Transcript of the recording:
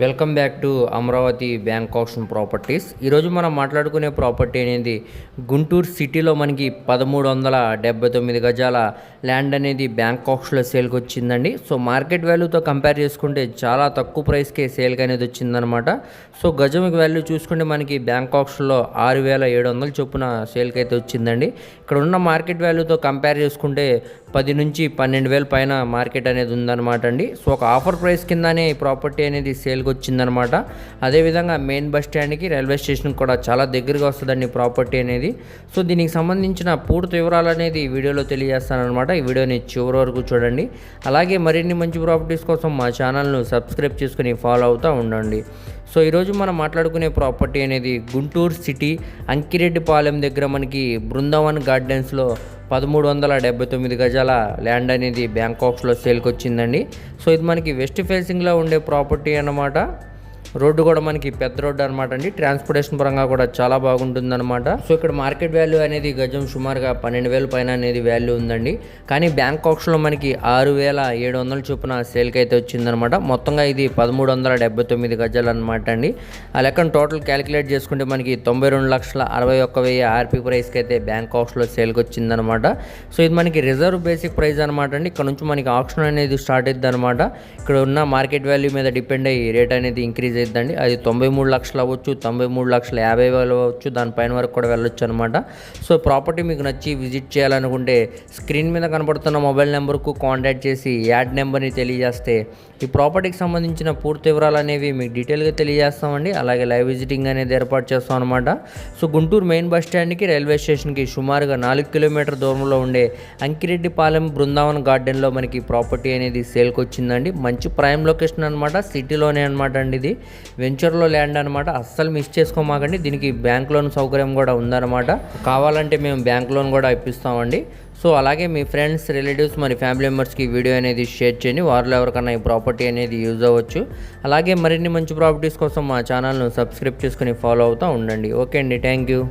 Welcome back to Amaravati bank auction properties. ఈరోజు మనం మాట్లాడుకునే ప్రాపర్టీ అనేది గుంటూరు సిటీలో మనకి పదమూడు వందల డెబ్బై తొమ్మిది గజాల ల్యాండ్ అనేది బ్యాంక్ ఆప్షన్లో సేల్కి వచ్చిందండి. సో మార్కెట్ వాల్యూతో కంపేర్ చేసుకుంటే చాలా తక్కువ ప్రైస్కే సేల్కి అనేది వచ్చిందనమాట. సో గజం వాల్యూ చూసుకుంటే మనకి బ్యాంక్ ఆప్షన్లో ఆరు వేల ఏడు వందల చొప్పున సేల్కి అయితే వచ్చిందండి. ఇక్కడ ఉన్న మార్కెట్ వాల్యూతో కంపేర్ చేసుకుంటే పది నుంచి పన్నెండు వేల పైన మార్కెట్ అనేది ఉందన్నమాట అండి. సో ఒక ఆఫర్ ప్రైస్ కిందనే ఈ ప్రాపర్టీ అనేది సేల్కి వచ్చిందనమాట అదేవిధంగా మెయిన్ బస్ స్టాండ్కి రైల్వే స్టేషన్ కూడా చాలా దగ్గరగా వస్తుందండి ప్రాపర్టీ అనేది. సో దీనికి సంబంధించిన పూర్తి వివరాలు అనేది ఈ వీడియోలో తెలియజేస్తానమాట ఈ వీడియోని చివరి వరకు చూడండి. అలాగే మరిన్ని మంచి ప్రాపర్టీస్ కోసం మా ఛానల్ను సబ్స్క్రైబ్ చేసుకుని ఫాలో అవుతూ ఉండండి. సో ఈరోజు మనం మాట్లాడుకునే ప్రాపర్టీ అనేది గుంటూరు సిటీ అంకిరెడ్డిపాలెం దగ్గర మనకి బృందావన్ గార్డెన్స్లో పదమూడు వందల డెబ్బై తొమ్మిది గజాల ల్యాండ్ అనేది బ్యాంకాక్స్లో సేల్కి వచ్చిందండి సో ఇది మనకి వెస్ట్ ఫేసింగ్లో ఉండే ప్రాపర్టీ అన్నమాట. రోడ్డు కూడా మనకి పెద్ద రోడ్డు అనమాట అండి. ట్రాన్స్పోర్టేషన్ పరంగా కూడా చాలా బాగుంటుంది అనమాట సో ఇక్కడ మార్కెట్ వాల్యూ అనేది గజం సుమారుగా పన్నెండు వేల పైన అనేది వాల్యూ ఉందండి. కానీ బ్యాంక్ మనకి ఆరు వేల ఏడు వందల చొప్పున సేల్కి అయితే వచ్చిందనమాట మొత్తంగా ఇది పదమూడు వందల డెబ్బై తొమ్మిది గజాలు అనమాట అండి. ఆ లెక్కన టోటల్ క్యాలిక్యులేట్ చేసుకుంటే మనకి తొంభై రెండు లక్షల అరవై ఒక్క వెయ్యి ఆర్పీ ప్రైస్కి అయితే బ్యాంక్ ఆప్షన్లో సేల్కి వచ్చిందనమాట సో ఇది మనకి రిజర్వ్ బేసిక్ ప్రైస్ అనమాట అండి. ఇక్కడ నుంచి మనకి ఆప్షన్ అనేది స్టార్ట్ అవుతుంది అనమాట ఇక్కడ ఉన్న మార్కెట్ వాల్యూ మీద డిపెండ్ అయ్యి రేట్ అనేది ఇంక్రీజ్ అవుతుందండి అది తొంభై మూడు లక్షలు అవ్వచ్చు తొంభై మూడు లక్షల యాభై వేలు అవ్వచ్చు దానిపైన వరకు కూడా వెళ్ళొచ్చు అనమాట సో ప్రాపర్టీ మీకు నచ్చి విజిట్ చేయాలనుకుంటే స్క్రీన్ మీద కనబడుతున్న మొబైల్ నెంబర్కు కాంటాక్ట్ చేసి యాడ్ నెంబర్ని తెలియజేస్తే ఈ ప్రాపర్టీకి సంబంధించిన పూర్తి వివరాలు అనేవి మీకు డీటెయిల్గా తెలియజేస్తామండి. అలాగే లైవ్ విజిటింగ్ అనేది ఏర్పాటు చేస్తాం అనమాట సో గుంటూరు మెయిన్ బస్ స్టాండ్కి రైల్వే స్టేషన్కి సుమారుగా నాలుగు కిలోమీటర్ దూరంలో ఉండే అంకిరెడ్డిపాలెం బృందావన్ గార్డెన్లో మనకి ప్రాపర్టీ అనేది సేల్కి వచ్చిందండి మంచి ప్రైమ్ లొకేషన్ అనమాట సిటీలోనే అనమాట అండి ఇది. వెంచర్లో ల్యాండ్ అనమాట అస్సలు మిస్ చేసుకోమాకండి. దీనికి బ్యాంక్ లోన్ సౌకర్యం కూడా ఉందన్నమాట. కావాలంటే మేము బ్యాంక్ లోన్ కూడా ఇప్పిస్తామండి. సో అలాగే మీ ఫ్రెండ్స్ రిలేటివ్స్ మరి ఫ్యామిలీ మెంబర్స్కి వీడియో అనేది షేర్ చేయండి. వారిలో ఎవరికైనా ఈ ప్రాపర్టీ అనేది యూజ్ అవ్వచ్చు. అలాగే మరిన్ని మంచి ప్రాపర్టీస్ కోసం మా ఛానల్ను సబ్స్క్రైబ్ చేసుకుని ఫాలో అవుతూ ఉండండి. ఓకే అండి. Thank you.